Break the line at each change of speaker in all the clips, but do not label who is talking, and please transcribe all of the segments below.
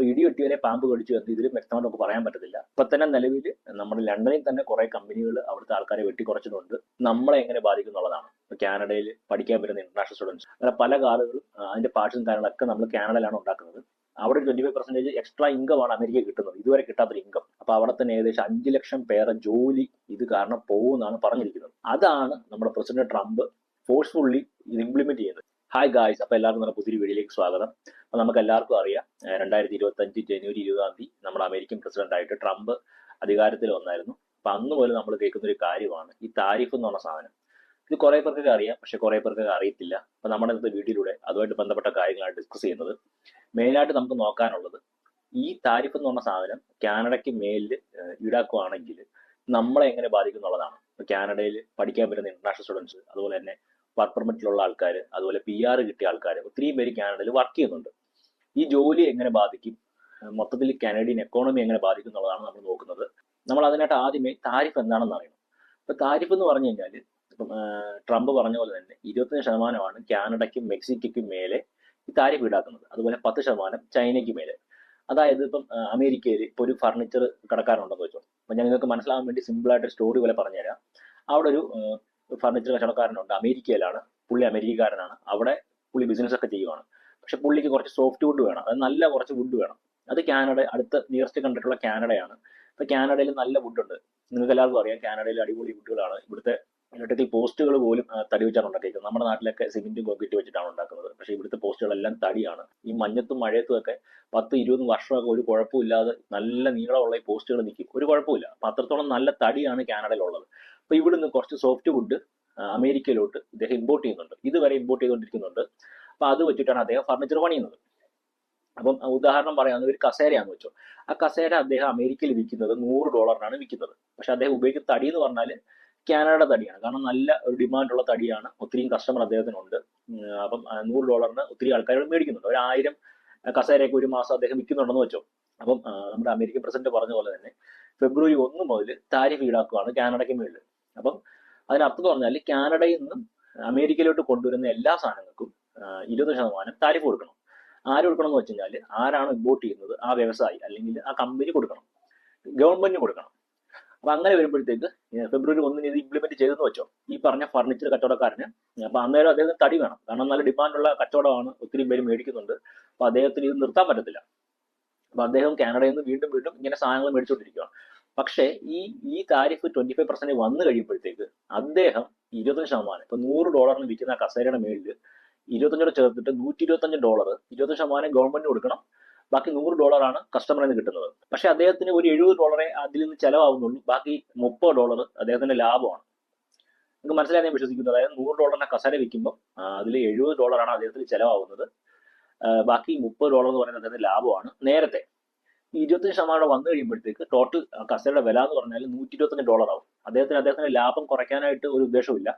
ഇപ്പൊ ഇടി വെട്ടിയവരെ പാമ്പ് കടിച്ചു എന്ന് ഇതിലും വ്യക്തമായിട്ട് നമുക്ക് പറയാൻ പറ്റത്തില്ല. ഇപ്പൊ തന്നെ നിലവിൽ നമ്മുടെ ലണ്ടനിൽ തന്നെ കുറെ കമ്പനികൾ അവിടുത്തെ ആൾക്കാരെ വെട്ടിക്കുറച്ചിട്ടുണ്ട് നമ്മളെ എങ്ങനെ ബാധിക്കും എന്നുള്ളതാണ്. ഇപ്പൊ കാനഡയിൽ പഠിക്കാൻ വരുന്ന ഇന്റർനാഷണൽ സ്റ്റുഡൻസ് അങ്ങനെ പല കാറുകളും അതിന്റെ പാർട്സും കാര്യങ്ങളൊക്കെ നമ്മൾ കാനഡയിലാണ് ഉണ്ടാക്കുന്നത്. അവിടെ twenty five percentage extra income ആണ് അമേരിക്ക കിട്ടുന്നത്. ഇതുവരെ കിട്ടാത്ത ഒരു ഇൻകം അപ്പൊ അവിടെ തന്നെ ഏകദേശം അഞ്ച് ലക്ഷം പേരെ ജോലി ഇത് കാരണം പോകുമെന്നാണ് പറഞ്ഞിരിക്കുന്നത്. അതാണ് നമ്മുടെ പ്രസിഡന്റ് ട്രംപ് ഫോഴ്സ്ഫുള്ളി ഇത് ഇംപ്ലിമെന്റ് ചെയ്യുന്നത്. ഹായ് ഗായ്സ് അപ്പോൾ എല്ലാവർക്കും നമ്മുടെ പുതിയൊരു വീഡിയോയിലേക്ക് സ്വാഗതം. അപ്പോൾ നമുക്ക് എല്ലാവർക്കും അറിയാം രണ്ടായിരത്തി ഇരുപത്തഞ്ച് ജനുവരി ഇരുപതാം തീയതി നമ്മുടെ അമേരിക്കൻ പ്രസിഡന്റായിട്ട് ട്രംപ് അധികാരത്തിൽ വന്നായിരുന്നു. അപ്പം അന്ന് മുതൽ നമ്മൾ കേൾക്കുന്ന ഒരു കാര്യമാണ് ഈ താരിഫ് എന്ന് പറഞ്ഞ സാധനം. ഇത് കുറേ പേർക്ക് അറിയാം പക്ഷെ കുറേ പേർക്ക് അറിയത്തില്ല. അപ്പോൾ നമ്മുടെ ഇന്നത്തെ വീഡിയോയിലൂടെ അതുമായിട്ട് ബന്ധപ്പെട്ട കാര്യങ്ങളാണ് ഡിസ്കസ് ചെയ്യുന്നത്. മെയിനായിട്ട് നമുക്ക് നോക്കാനുള്ളത് ഈ താരിഫ് എന്ന് പറഞ്ഞ സാധനം കാനഡയ്ക്ക് മേലിൽ ഈടാക്കുകയാണെങ്കിൽ നമ്മളെ എങ്ങനെ ബാധിക്കും എന്നുള്ളതാണ്. ഇപ്പൊ കാനഡയിൽ പഠിക്കാൻ വരുന്ന ഇന്റർനാഷണൽ സ്റ്റുഡൻസ് അതുപോലെ തന്നെ വർക്ക് പെർമിറ്റിലുള്ള ആൾക്കാർ അതുപോലെ പി ആർ കിട്ടിയ ആൾക്കാർ ഒത്തിരിയും പേര് കാനഡയിൽ വർക്ക് ചെയ്യുന്നുണ്ട്. ഈ ജോലി എങ്ങനെ ബാധിക്കും? മൊത്തത്തിൽ കാനഡിയൻ എക്കോണമി എങ്ങനെ ബാധിക്കും എന്നുള്ളതാണ് നമ്മൾ നോക്കുന്നത്. നമ്മൾ അതിനായിട്ട് ആദ്യമേ താരിഫ് എന്താണെന്ന് അറിയണം. ഇപ്പൊ താരിഫ് എന്ന് പറഞ്ഞു കഴിഞ്ഞാൽ ഇപ്പം ട്രംപ് പറഞ്ഞ പോലെ തന്നെ ഇരുപത്തഞ്ച് ശതമാനമാണ് കാനഡയ്ക്കും മെക്സിക്കോയ്ക്കും മേലെ ഈ താരിഫ് ഈടാക്കുന്നത്. അതുപോലെ പത്ത് ശതമാനം ചൈനയ്ക്ക് മേലെ. അതായത് ഇപ്പം അമേരിക്കയിൽ ഇപ്പോൾ ഒരു ഫർണിച്ചർ കടക്കാരുണ്ടെന്ന് വെച്ചോ. അപ്പം ഞാൻ നിങ്ങൾക്ക് മനസ്സിലാവാൻ വേണ്ടി സിമ്പിളായിട്ട് സ്റ്റോറി പോലെ പറഞ്ഞുതരാം. അവിടെ ഒരു ഫർണിച്ചർ കച്ചവടക്കാരനുണ്ട്. അമേരിക്കയിലാണ്. പുള്ളി അമേരിക്കക്കാരനാണ്. അവിടെ പുള്ളി ബിസിനസ് ഒക്കെ ചെയ്യുവാണ്. പക്ഷെ പുള്ളിക്ക് കുറച്ച് സോഫ്റ്റ് വുഡ് വേണം. അത് നല്ല കുറച്ച് വുഡ് വേണം. അത് കാനഡ അടുത്ത നിയറസ്റ്റ് കണ്ടിട്ടുള്ള കാനഡയാണ്. ഇപ്പൊ കാനഡയിൽ നല്ല വുഡ് ഉണ്ട്. നിങ്ങൾക്ക് എല്ലാവർക്കും അറിയാം. കാനഡയിൽ അടിപൊളി വുഡുകളാണ് ഇവിടുത്തെ ഇലക്ട്രിക്കൽ പോസ്റ്റുകൾ പോലും തടി വെച്ചാണ് ഉണ്ടാക്കിയിരിക്കുന്നത്. നമ്മുടെ നാട്ടിലൊക്കെ സിമെന്റും കോൺക്രീറ്റ് വെച്ചിട്ടാണ് ഉണ്ടാക്കുന്നത്. പക്ഷേ ഇവിടുത്തെ പോസ്റ്റുകളെല്ലാം തടിയാണ്. ഈ മഞ്ഞത്തും മഴയത്തും ഒക്കെ പത്ത് ഇരുപത് വർഷമൊക്കെ ഒരു കുഴപ്പമില്ലാതെ നല്ല നീളമുള്ള ഈ പോസ്റ്റുകൾ നിൽക്കും. ഒരു കുഴപ്പമില്ല അപ്പൊ അത്രത്തോളം നല്ല തടിയാണ് കാനഡയിലുള്ളത്. അപ്പൊ ഇവിടുന്ന് കുറച്ച് സോഫ്റ്റ് വുഡ് അമേരിക്കയിലോട്ട് ഇദ്ദേഹം ഇമ്പോർട്ട് ചെയ്യുന്നുണ്ട്. ഇതുവരെ ഇമ്പോർട്ട് ചെയ്തുകൊണ്ടിരിക്കുന്നുണ്ട്. അപ്പൊ അത് വെച്ചിട്ടാണ് അദ്ദേഹം ഫർണിച്ചർ പണിയുന്നത് അപ്പം ഉദാഹരണം പറയാവുന്ന ഒരു കസേരയാന്ന് വെച്ചോ. ആ കസേര അദ്ദേഹം അമേരിക്കയിൽ വിൽക്കുന്നത് നൂറ് ഡോളറിനാണ് വിൽക്കുന്നത്. പക്ഷെ അദ്ദേഹം ഉപയോഗിക്കുന്ന തടി എന്ന് പറഞ്ഞാൽ കാനഡ തടിയാണ്. കാരണം നല്ല ഒരു ഡിമാൻഡുള്ള തടിയാണ്. ഒത്തിരിയും കസ്റ്റമർ അദ്ദേഹത്തിനുണ്ട്. അപ്പം നൂറ് ഡോളറിന് ഒത്തിരി ആൾക്കാരോട് മേടിക്കുന്നുണ്ട്. ഒരു ആയിരം കസേരയൊക്കെ ഒരു മാസം അദ്ദേഹം വിൽക്കുന്നുണ്ടെന്ന് വെച്ചോ. അപ്പം നമ്മുടെ അമേരിക്കൻ പ്രസിഡന്റ് പറഞ്ഞ പോലെ തന്നെ ഫെബ്രുവരി ഒന്ന് മുതൽ താരിഫ് ഈടാക്കുകയാണ് കാനഡയ്ക്ക് മേളിൽ അപ്പം അതിനർത്ഥം എന്ന് പറഞ്ഞാൽ കാനഡയിൽ നിന്നും അമേരിക്കയിലോട്ട് കൊണ്ടുവരുന്ന എല്ലാ സാധനങ്ങൾക്കും ഇരുപത് ശതമാനം താരിഫ് കൊടുക്കണം. ആര് കൊടുക്കണം എന്ന് വെച്ച് കഴിഞ്ഞാൽ ആരാണ് ഇമ്പോർട്ട് ചെയ്യുന്നത് ആ വ്യവസായി അല്ലെങ്കിൽ ആ കമ്പനി കൊടുക്കണം. ഗവൺമെന്റിന് കൊടുക്കണം. അപ്പൊ അങ്ങനെ വരുമ്പോഴത്തേക്ക് ഫെബ്രുവരി ഒന്നിന് ഇത് ഇംപ്ലിമെന്റ് ചെയ്തെന്ന് വെച്ചോ ഈ പറഞ്ഞ ഫർണിച്ചർ കച്ചവടക്കാരന് അപ്പൊ അന്നേരം അദ്ദേഹത്തിന് തടി വേണം. കാരണം നല്ല ഡിമാൻഡുള്ള കച്ചവടമാണ് ഒത്തിരി പേര് മേടിക്കുന്നുണ്ട്. അപ്പൊ അദ്ദേഹത്തിന് ഇത് നിർത്താൻ പറ്റത്തില്ല. അപ്പൊ അദ്ദേഹം കാനഡയിൽ നിന്ന് വീണ്ടും വീണ്ടും ഇങ്ങനെ സാധനങ്ങൾ മേടിച്ചുകൊണ്ടിരിക്കുകയാണ്. പക്ഷേ ഈ ഈ താരിഫ് ട്വന്റി ഫൈവ് പെർസെന്റ് വന്നു കഴിയുമ്പോഴത്തേക്ക് അദ്ദേഹം ഇരുപത്തഞ്ച് ശതമാനം ഇപ്പൊ നൂറ് ഡോളറിന് വിൽക്കുന്ന കസേരയുടെ മേളിൽ ഇരുപത്തഞ്ചോടെ ചേർത്തിട്ട് നൂറ്റി ഇരുപത്തഞ്ച് ഡോളർ ഇരുപത്തഞ്ച് ശതമാനം ഗവൺമെന്റ് കൊടുക്കണം. ബാക്കി നൂറ് ഡോളറാണ് കസ്റ്റമറിൽ നിന്ന് കിട്ടുന്നത്. പക്ഷെ അദ്ദേഹത്തിന് ഒരു എഴുപത് ഡോളറെ അതിൽ നിന്ന് ചെലവാകുന്നുള്ളൂ. ബാക്കി മുപ്പത് ഡോളർ അദ്ദേഹത്തിന്റെ ലാഭമാണ്. നിങ്ങൾക്ക് മനസ്സിലായി ഞാൻ വിശ്വസിക്കുന്നത്? അതായത് നൂറ് ഡോളറിനെ കസേര വിൽക്കുമ്പോൾ അതിൽ എഴുപത് ഡോളറാണ് അദ്ദേഹത്തിന് ചെലവാകുന്നത്. ബാക്കി മുപ്പത് ഡോളർ എന്ന് പറയുന്നത് അദ്ദേഹത്തിന്റെ ലാഭമാണ്. നേരത്തെ ഇരുപത്തഞ്ച് ശതമാനം വന്നു കഴിയുമ്പോഴത്തേക്ക് ടോട്ടൽ കസേരയുടെ വില എന്ന് പറഞ്ഞാൽ നൂറ്റി ഇരുപത്തഞ്ച് ഡോളർ ആവും. അദ്ദേഹത്തിന് അദ്ദേഹത്തിന്റെ ലാഭം കുറയ്ക്കാനായിട്ട് ഒരു ഉദ്ദേശമില്ല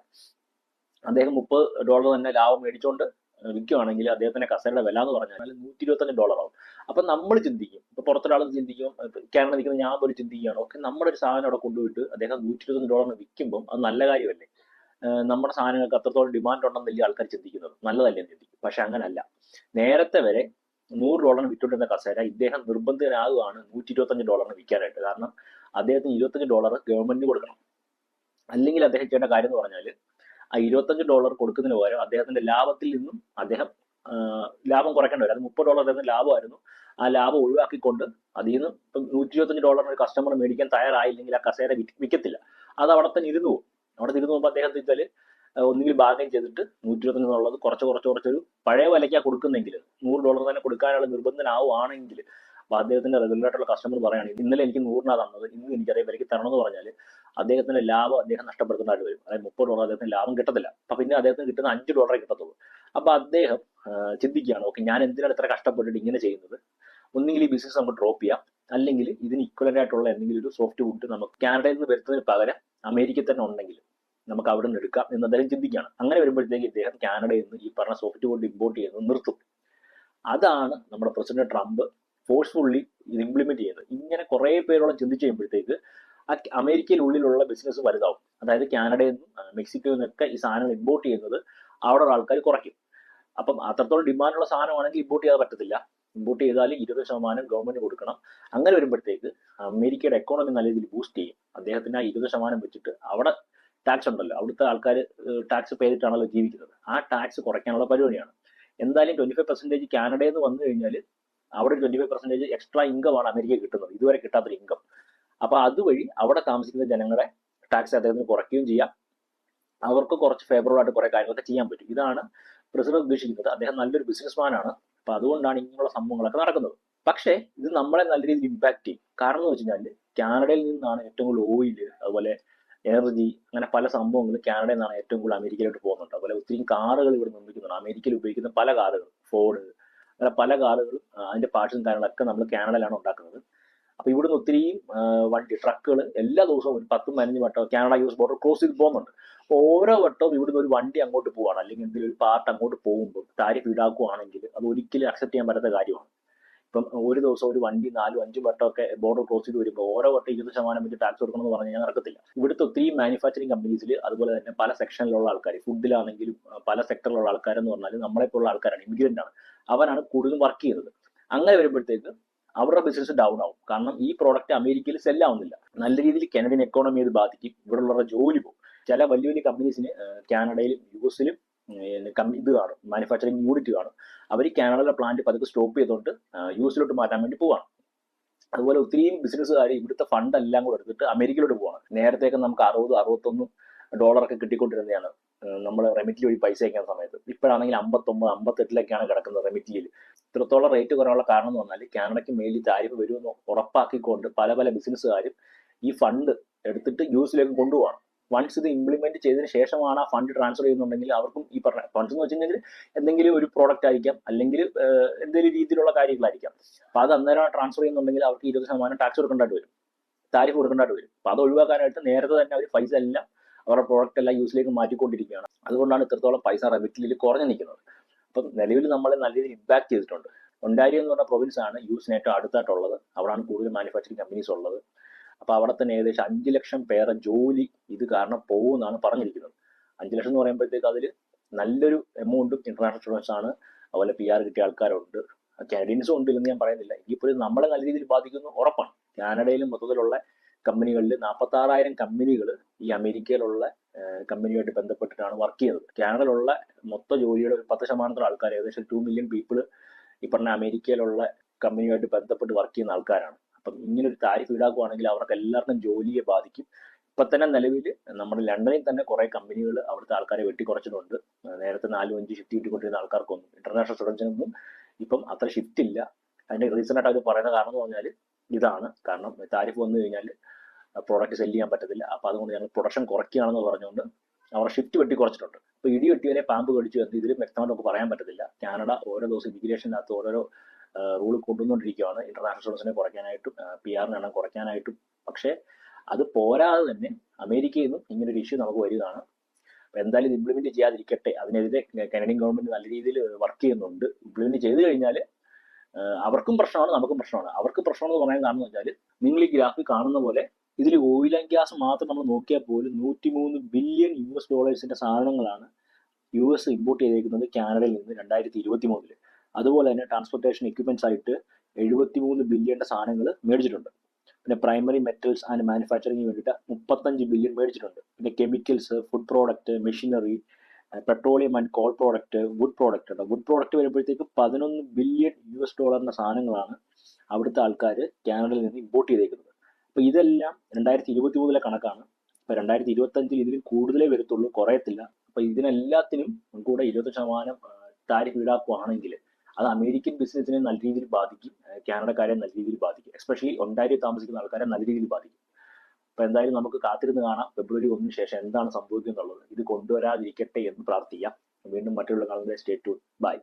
അദ്ദേഹം മുപ്പത് ഡോളർ തന്നെ ലാഭം മേടിച്ചുകൊണ്ട് വിൽക്കുകയാണെങ്കിൽ അദ്ദേഹത്തിന്റെ കസേരയുടെ വില എന്ന് പറഞ്ഞാൽ നൂറ്റി ഇരുപത്തഞ്ച് ഡോളർ ആവും. അപ്പൊ നമ്മൾ ചിന്തിക്കും ഇപ്പൊ പുറത്തൊരാൾ ചിന്തിക്കും കേരളം നിൽക്കുന്ന ഞാൻ പോലും ചിന്തിക്കുകയാണ് ഓക്കെ നമ്മുടെ ഒരു സാധനം അവിടെ കൊണ്ടുപോയിട്ട് അദ്ദേഹം നൂറ്റി ഇരുപത്തഞ്ച് ഡോളറിന് വിൽക്കുമ്പോൾ അത് നല്ല കാര്യമല്ലേ? നമ്മുടെ സാധനങ്ങൾക്ക് അത്രത്തോളം ഡിമാൻഡ് ഉണ്ടെന്നല്ലേ ആൾക്കാർ ചിന്തിക്കുന്നത്? നല്ലതല്ലേ ചിന്തിക്കും. പക്ഷെ അങ്ങനല്ല. നേരത്തെ വരെ നൂറ് ഡോളറിന് വിറ്റുകൊണ്ടിരുന്ന കസേര ഇദ്ദേഹം നിർബന്ധിതനാകുകയാണ് നൂറ്റി ഇരുപത്തഞ്ച് ഡോളറിന് വിൽക്കാനായിട്ട്. കാരണം അദ്ദേഹത്തിന് ഇരുപത്തഞ്ച് ഡോളർ ഗവൺമെന്റിന് കൊടുക്കണം. അല്ലെങ്കിൽ അദ്ദേഹം ചെയ്യേണ്ട കാര്യം എന്ന് പറഞ്ഞാൽ ആ ഇരുപത്തഞ്ച് ഡോളർ കൊടുക്കുന്നതിന് പകരം അദ്ദേഹത്തിന്റെ ലാഭത്തിൽ നിന്നും അദ്ദേഹം ലാഭം കുറയ്ക്കേണ്ടി വരും. അത് മുപ്പത് ഡോളർ അദ്ദേഹത്തിന് ലാഭമായിരുന്നു. ആ ലാഭം ഒഴിവാക്കിക്കൊണ്ട് അതിൽ നിന്ന് ഇപ്പം നൂറ്റി ഇരുപത്തഞ്ച് ഡോളറിന് കസ്റ്റമർ മേടിക്കാൻ തയ്യാറായില്ലെങ്കിൽ ആ കസേര വിൽക്കത്തില്ല അത് അവിടെ തന്നെ ഇരുന്നു പോകും. അവിടെ ഇരുന്ന് പോകുമ്പോൾ അദ്ദേഹം വെച്ചാൽ ഒന്നുകിൽ ഭാഗം ചെയ്തിട്ട് നൂറ്റി ഇരുപത്തഞ്ച് എന്നുള്ളത് കുറച്ച് കുറച്ച് കുറച്ചൊരു പഴയ വിലയ്ക്കാണ് കൊടുക്കുന്നെങ്കിൽ നൂറ് ഡോളർ തന്നെ കൊടുക്കാനുള്ള നിർബന്ധനാവുകയാണെങ്കിൽ അപ്പൊ അദ്ദേഹത്തിന്റെ റെഗുലർ ആയിട്ടുള്ള കസ്റ്റമർ പറയുകയാണ് ഇന്നലെ എനിക്ക് നൂറിനാ തന്നത് ഇന്ന് എനിക്ക് അതേ വിലയ്ക്ക് എന്ന് പറഞ്ഞാൽ അദ്ദേഹത്തിന്റെ ലാഭം അദ്ദേഹം നഷ്ടപ്പെടുത്തുന്നതായിട്ട് വരും. അതായത് മുപ്പത് ഡോളർ അദ്ദേഹത്തിന് ലാഭം കിട്ടത്തില്ല. അപ്പൊ പിന്നെ അദ്ദേഹത്തിന് കിട്ടുന്ന അഞ്ച് ഡോളറേ കിട്ടത്തുള്ളൂ. അപ്പൊ അദ്ദേഹം ചിന്തിക്കുകയാണ് ഓക്കെ ഞാൻ എന്തിനാണ് ഇത്ര കഷ്ടപ്പെട്ടിട്ട് ഇങ്ങനെ ചെയ്യുന്നത്? ഒന്നുകിൽ ഈ ബിസിനസ് നമുക്ക് ഡ്രോപ്പ് ചെയ്യാം. അല്ലെങ്കിൽ ഇതിന് ഇക്വലന്റ് ആയിട്ടുള്ള എന്തെങ്കിലും ഒരു സോഫ്റ്റ് വുഡ് നമുക്ക് കാനഡയിൽ നിന്ന് വരുന്നതിന് പകരം അമേരിക്കയിൽ തന്നെ ഉണ്ടെങ്കിൽ നമുക്ക് അവിടെ നിന്ന് എടുക്കാം എന്ന് അദ്ദേഹം ചിന്തിക്കുകയാണ്. അങ്ങനെ വരുമ്പോഴത്തേക്ക് ഇദ്ദേഹം കാനഡയിൽ നിന്ന് ഈ പറഞ്ഞ സോഫ്റ്റ് വുഡ് ഇമ്പോർട്ട് ചെയ്യുന്നത് നിർത്തും. അതാണ് നമ്മുടെ പ്രസിഡന്റ് ട്രംപ് ഫോഴ്സ്ഫുള്ളി ഇത് ഇംപ്ലിമെന്റ് ചെയ്യുന്നത്. ഇങ്ങനെ കുറെ പേരോളം ചിന്തിച്ചു കഴിയുമ്പോഴത്തേക്ക് ആ അമേരിക്കയിൽ ഉള്ളിലുള്ള ബിസിനസ് വലുതാവും. അതായത് കാനഡയിൽ നിന്നും മെക്സിക്കോയിൽ നിന്നൊക്കെ ഈ സാധനങ്ങൾ ഇമ്പോർട്ട് ചെയ്യുന്നത് അവിടെ ആൾക്കാർ കുറയ്ക്കും. അപ്പം അത്രത്തോളം ഡിമാൻഡുള്ള സാധനമാണെങ്കിൽ ഇമ്പോർട്ട് ചെയ്യാൻ പറ്റത്തില്ല. ഇമ്പോർട്ട് ചെയ്താൽ ഇരുപത് ശതമാനം ഗവൺമെന്റ് കൊടുക്കണം. അങ്ങനെ വരുമ്പോഴത്തേക്ക് അമേരിക്കയുടെ എക്കോണമി നല്ല രീതിയിൽ ബൂസ്റ്റ് ചെയ്യും. അദ്ദേഹത്തിന് ആ ഇരുപത് ശതമാനം വെച്ചിട്ട് അവിടെ ടാക്സ് ഉണ്ടല്ലോ. അവിടുത്തെ ആൾക്കാർ ടാക്സ് പേ ചെയ്തിട്ടാണല്ലോ ജീവിക്കുന്നത്. ആ ടാക്സ് കുറയ്ക്കാനുള്ള പരിപാടിയാണ്. എന്തായാലും ട്വന്റി ഫൈവ് പെർസെന്റേജ് കാനഡയിൽ നിന്ന് വന്നു കഴിഞ്ഞാൽ അവിടെ twenty five percentage extra income ആണ് അമേരിക്ക കിട്ടുന്നത്. ഇതുവരെ കിട്ടാത്തൊരു ഇൻകം അപ്പൊ അതുവഴി അവിടെ താമസിക്കുന്ന ജനങ്ങളെ ടാക്സ് അദ്ദേഹത്തിന് കുറയ്ക്കുകയും ചെയ്യാം. അവർക്ക് കുറച്ച് ഫേവറബിൾ ആയിട്ട് കുറെ കാര്യങ്ങളൊക്കെ ചെയ്യാൻ പറ്റും. ഇതാണ് പ്രസിഡന്റ് ഉദ്ദേശിക്കുന്നത്. അദ്ദേഹം നല്ലൊരു ബിസിനസ്മാൻ ആണ്. അപ്പൊ അതുകൊണ്ടാണ് ഇങ്ങനെയുള്ള സംഭവങ്ങളൊക്കെ നടക്കുന്നത്. പക്ഷേ ഇത് നമ്മളെ നല്ല രീതിയിൽ ഇമ്പാക്ട് ചെയ്യും. കാരണം എന്ന് വെച്ച് കഴിഞ്ഞാൽ കാനഡയിൽ നിന്നാണ് ഏറ്റവും കൂടുതൽ ഓയിൽ അതുപോലെ എനർജി അങ്ങനെ പല സംഭവങ്ങളും കാനഡയിൽ നിന്നാണ് ഏറ്റവും കൂടുതൽ അമേരിക്കയിലോട്ട് പോകുന്നുണ്ട്. അതുപോലെ ഒത്തിരി കാറുകൾ ഇവിടെ നിർമ്മിക്കുന്നുണ്ട്. അമേരിക്കയിൽ ഉപയോഗിക്കുന്ന പല കാറുകൾ ഫോർഡ് അങ്ങനെ പല കാറുകളും അതിന്റെ പാർട്സും കാര്യങ്ങളൊക്കെ നമ്മൾ കാനഡയിലാണ് ഉണ്ടാക്കുന്നത്. അപ്പൊ ഇവിടുന്ന് ഒത്തിരിയും ആ, വണ്ടി ട്രക്കുകൾ എല്ലാ ദിവസവും ഒരു പത്തും പതിനഞ്ച് വട്ടം കാനഡ യൂസ് ബോർഡർ ക്രോസ് ചെയ്ത് പോകുന്നുണ്ട്. ഓരോ വട്ടവും ഇവിടുന്ന് ഒരു വണ്ടി അങ്ങോട്ട് പോവാണ്. അല്ലെങ്കിൽ എന്തെങ്കിലും ഒരു പാർട്ട് അങ്ങോട്ട് പോകുമ്പോൾ താരിഫ് ഈടാക്കുവാണെങ്കിൽ അത് ഒരിക്കലും അക്സെപ്റ്റ് ചെയ്യാൻ പറ്റാത്ത കാര്യമാണ്. ഇപ്പം ഒരു ദിവസം ഒരു വണ്ടി നാലും അഞ്ചും വട്ടമൊക്കെ ബോർഡർ ക്രോസ് ചെയ്ത് വരുമ്പോൾ ഓരോ വട്ടം ഇരുപത് ശതമാനം വെച്ച് ടാക്സ് കൊടുക്കണം എന്ന് പറഞ്ഞു നടക്കത്തില്ല. ഇവിടുത്തെ ഒത്തിരി മാനുഫാക്ചറിങ് കമ്പനീസിൽ അതുപോലെ തന്നെ പല സെക്ഷനിലുള്ള ആൾക്കാർ ഫുഡിലാണെങ്കിലും പല സെക്ടറിലുള്ള ആൾക്കാരെന്ന് പറഞ്ഞാൽ നമ്മളെപ്പോലുള്ള ആൾക്കാരാണ് ഇമിഗ്രന്റ് ആണ്. അവരാണ് കൂടുതലും വർക്ക് ചെയ്യുന്നത്. അങ്ങനെ വരുമ്പോഴത്തേക്ക് അവരുടെ ബിസിനസ് ഡൗൺ ആവും. കാരണം ഈ പ്രോഡക്റ്റ് അമേരിക്കയിൽ സെൽ ആവുന്നില്ല. നല്ല രീതിയിൽ കാനഡിയൻ എക്കോണമി അത് ബാധിക്കും. ഇവിടെയുള്ളവരുടെ ജോലി പോകും. ചില വലിയ വലിയ കമ്പനീസിന് കാനഡയിലും യു എസിലും ഇത് കാണും. മാനുഫാക്ചറിങ് യൂണിറ്റ് കാണും. അവർ കാനഡയിലെ പ്ലാന്റ് പതുക്കെ സ്റ്റോപ്പ് ചെയ്തുകൊണ്ട് യു എസിലോട്ട് മാറ്റാൻ വേണ്ടി പോവാണ്. അതുപോലെ ഒത്തിരിയും ബിസിനസ്സുകാർ ഇവിടുത്തെ ഫണ്ട് എല്ലാം കൂടെ എടുത്തിട്ട് അമേരിക്കയിലോട്ട് പോവാണ്. നേരത്തെയൊക്കെ നമുക്ക് അറുപത് അറുപത്തൊന്നും ഡോളറൊക്കെ കിട്ടിക്കൊണ്ടിരുന്നതാണ് നമ്മൾ റെമിറ്റിൽ വഴി പൈസ അയക്കുന്ന സമയത്ത്. ഇപ്പോഴാണെങ്കിൽ അമ്പത്തൊമ്പത് അമ്പത്തെട്ടിലൊക്കെയാണ് കിടക്കുന്നത് റെമിറ്റിയിൽ ഇത്രത്തോളം റേറ്റ് കുറയാനുള്ള കാരണം എന്ന് പറഞ്ഞാൽ കാനഡയ്ക്ക് മേലിൽ താരിഫ് വരുമെന്ന് ഉറപ്പാക്കിക്കൊണ്ട് പല പല ബിസിനസ്സുകാരും ഈ ഫണ്ട് എടുത്തിട്ട് യു എസിലേക്ക് കൊണ്ടുപോകണം വൺസ് ഇത് ഇംപ്ലിമെന്റ് ചെയ്തതിന് ശേഷമാണ് ആ ഫണ്ട് ട്രാൻസ്ഫർ ചെയ്യുന്നുണ്ടെങ്കിൽ അവർക്കും ഈ പറഞ്ഞ ഫണ്ട്സ് എന്ന് വെച്ചിട്ടുണ്ടെങ്കിൽ എന്തെങ്കിലും ഒരു പ്രോഡക്റ്റ് ആയിരിക്കാം. അല്ലെങ്കിൽ എന്തെങ്കിലും രീതിയിലുള്ള കാര്യങ്ങളായിരിക്കാം. അപ്പൊ അത് അന്നേരം ട്രാൻസ്ഫർ ചെയ്യുന്നുണ്ടെങ്കിൽ അവർക്ക് ഇരുപത് ശതമാനം ടാക്സ് കൊടുക്കേണ്ടതായിട്ട് വരും. താരിഫ് കൊടുക്കേണ്ടതായിട്ട് വരും. അപ്പൊ അത് ഒഴിവാക്കാനായിട്ട് നേരത്തെ തന്നെ അവർ പൈസ എല്ലാം അവരുടെ പ്രോഡക്റ്റ് എല്ലാം യൂസിലേക്ക് മാറ്റിക്കൊണ്ടിരിക്കുകയാണ്. അതുകൊണ്ടാണ് ഇത്രത്തോളം പൈസ റെമിറ്റിൽ കുറഞ്ഞു നിൽക്കുന്നത്. അപ്പം നിലവിൽ നമ്മളെ നല്ല രീതിയിൽ ഇമ്പാക്ട് ചെയ്തിട്ടുണ്ട്. ഒണ്ടാരിയോ എന്ന് പറഞ്ഞ പ്രൊവിൻസ് ആണ് യൂസിന് ഏറ്റവും അടുത്തായിട്ടുള്ളത്. അവിടെയാണ് കൂടുതൽ മാനുഫാക്ചറിങ് കമ്പനീസ് ഉള്ളത്. അപ്പൊ അവിടെ തന്നെ ഏകദേശം അഞ്ച് ലക്ഷം പേരെ ജോലി ഇത് കാരണം പോകുമെന്നാണ് പറഞ്ഞിരിക്കുന്നത്. അഞ്ച് ലക്ഷം എന്ന് പറയുമ്പോഴത്തേക്ക് അതിൽ നല്ലൊരു എമൗണ്ടും ഇന്റർനാഷണൽ സ്റ്റുഡൻസ് ആണ്. അതുപോലെ പി ആർ കിട്ടിയ ആൾക്കാരുണ്ട്. കാനഡിയൻസും ഉണ്ട് എന്ന് ഞാൻ പറയുന്നില്ല. എങ്കിൽ നമ്മളെ നല്ല രീതിയിൽ ബാധിക്കുന്നു ഉറപ്പാണ്. കാനഡയിലും മൊത്തത്തിലുള്ള കമ്പനികളിൽ നാൽപ്പത്തി ആറായിരം കമ്പനികൾ ഈ അമേരിക്കയിലുള്ള കമ്പനിയുമായിട്ട് ബന്ധപ്പെട്ടിട്ടാണ് വർക്ക് ചെയ്യുന്നത്. കാനഡയിലുള്ള മൊത്ത ജോലിയുടെ ഒരു പത്ത് ശതമാനത്തോളം ആൾക്കാർ ഏകദേശം ടു മില്യൺ പീപ്പിൾ ഈ അമേരിക്കയിലുള്ള കമ്പനിയുമായിട്ട് ബന്ധപ്പെട്ട് വർക്ക് ചെയ്യുന്ന ആൾക്കാരാണ്. അപ്പം ഇങ്ങനെ ഒരു താരിഫ് ഈടാക്കുവാണെങ്കിൽ അവർക്ക് എല്ലാവർക്കും ജോലിയെ ബാധിക്കും. ഇപ്പൊ തന്നെ നിലവിൽ നമ്മുടെ ലണ്ടനിൽ തന്നെ കുറേ കമ്പനികൾ അവിടുത്തെ ആൾക്കാരെ വെട്ടിക്കുറച്ചിട്ടുണ്ട്. നേരത്തെ നാലും അഞ്ച് ഷിഫ്റ്റ് കിട്ടിക്കൊണ്ടിരുന്ന ആൾക്കാർക്കൊന്നും ഇന്റർനാഷണൽ സ്റ്റുഡൻസിനൊന്നും ഇപ്പം അത്ര ഷിഫ്റ്റ് ഇല്ല. അതിന്റെ റീസൺ ആയിട്ട് അവർ പറയുന്ന കാരണം എന്ന് പറഞ്ഞാൽ ഇതാണ്. കാരണം താരിഫ് വന്നു കഴിഞ്ഞാൽ പ്രോഡക്റ്റ് സെല്ല് ചെയ്യാൻ പറ്റത്തില്ല. അപ്പൊ അതുകൊണ്ട് ഞങ്ങൾ പ്രൊഡക്ഷൻ കുറയ്ക്കുകയാണെന്ന് പറഞ്ഞുകൊണ്ട് അവർ ഷിഫ്റ്റ് വെട്ടി കുറച്ചിട്ടുണ്ട് അപ്പൊ ഇടി വെട്ടിയവരെ പാമ്പ് കടിച്ചു എന്ന് ഇതിലും വ്യക്തമായിട്ട് നമുക്ക് പറയാൻ പറ്റത്തില്ല. കാനഡ ഓരോ ദിവസം ഇമിഗ്രേഷനകത്ത് ഓരോരോ റൂൾ കൊണ്ടുവന്നുകൊണ്ടിരിക്കുകയാണ് ഇന്റർനാഷണൽ സ്റ്റുഡൻസിനെ കുറയ്ക്കാനായിട്ടും പി ആറിന് എണ്ണം കുറയ്ക്കാനായിട്ടും. പക്ഷേ അത് പോരാതെ തന്നെ അമേരിക്കയിൽ നിന്നും ഇങ്ങനൊരു ഇഷ്യൂ നമുക്ക് വരികയാണ് അപ്പോൾ എന്തായാലും ഇത് ഇംപ്ലിമെന്റ് ചെയ്യാതിരിക്കട്ടെ. അതിനെതിരെ കനഡിയൻ ഗവൺമെന്റ് നല്ല രീതിയിൽ വർക്ക് ചെയ്യുന്നുണ്ട്. ഇംപ്ലിമെന്റ് ചെയ്ത് കഴിഞ്ഞാൽ അവർക്കും പ്രശ്നമാണ് നമുക്കും പ്രശ്നമാണ്. അവർക്ക് പ്രശ്നമെന്ന് പറയാൻ കാരണം വെച്ചാൽ നിങ്ങൾ ഈ ഗ്രാഫ് കാണുന്ന പോലെ ഇതിൽ ഓയിൽ ആൻഡ് ഗ്യാസ് മാത്രം നമ്മൾ നോക്കിയാൽ പോലും നൂറ്റിമൂന്ന് ബില്യൺ യു എസ് ഡോളേഴ്സിന്റെ സാധനങ്ങളാണ് യു എസ് ഇമ്പോർട്ട് ചെയ്തേക്കുന്നത് കാനഡയിൽ നിന്ന് രണ്ടായിരത്തി ഇരുപത്തി മൂന്നിൽ അതുപോലെ തന്നെ ട്രാൻസ്പോർട്ടേഷൻ എക്യുപ്മെന്റ്സ് ആയിട്ട് എഴുപത്തി മൂന്ന് ബില്യന്റെ സാധനങ്ങൾ മേടിച്ചിട്ടുണ്ട്. പിന്നെ പ്രൈമറി മെറ്റൽസ് ആൻഡ് മാനുഫാക്ചറിങ്ങിന് വേണ്ടിയിട്ട് മുപ്പത്തഞ്ച് ബില്യൺ മേടിച്ചിട്ടുണ്ട്. പിന്നെ chemicals food product machinery petroleum and coal product wood product ഉണ്ട്. വുഡ് പ്രോഡക്റ്റ് വരുമ്പോഴത്തേക്ക് പതിനൊന്ന് ബില്യൺ യു എസ് ഡോളറിന്റെ സാധനങ്ങളാണ് അവിടുത്തെ ആൾക്കാർ കാനഡയിൽ നിന്ന് ഇമ്പോർട്ട് ചെയ്തേക്കുന്നത്. അപ്പോൾ ഇതെല്ലാം രണ്ടായിരത്തി ഇരുപത്തി മൂന്നിലെ കണക്കാണ്. അപ്പോൾ രണ്ടായിരത്തി ഇരുപത്തി അഞ്ചിൽ ഇതിലും കൂടുതലേ വരത്തുള്ളൂ കുറയത്തില്ല. അപ്പോൾ ഇതിനെല്ലാത്തിനും കൂടെ ഇരുപത് ശതമാനം താരിഫ് ഈടാക്കുവാണെങ്കിൽ അത് അമേരിക്കൻ ബിസിനസിനെ നല്ല രീതിയിൽ ബാധിക്കും കാനഡക്കാരെ നല്ല രീതിയിൽ ബാധിക്കും എസ്പെഷ്യലി ഒണ്ടാരി താമസിക്കുന്ന ആൾക്കാരെ നല്ല രീതിയിൽ ബാധിക്കും. അപ്പൊ എന്തായാലും നമുക്ക് കാത്തിരുന്ന് കാണാം ഫെബ്രുവരി ഒന്നിന് ശേഷം എന്താണ് സംഭവിക്കുന്നുള്ളത്. ഇത് കൊണ്ടുവരാതിരിക്കട്ടെ എന്ന് പ്രാർത്ഥിക്കാം. വീണ്ടും മറ്റുള്ള കാണുന്നത് സ്റ്റേറ്റ് ബൈ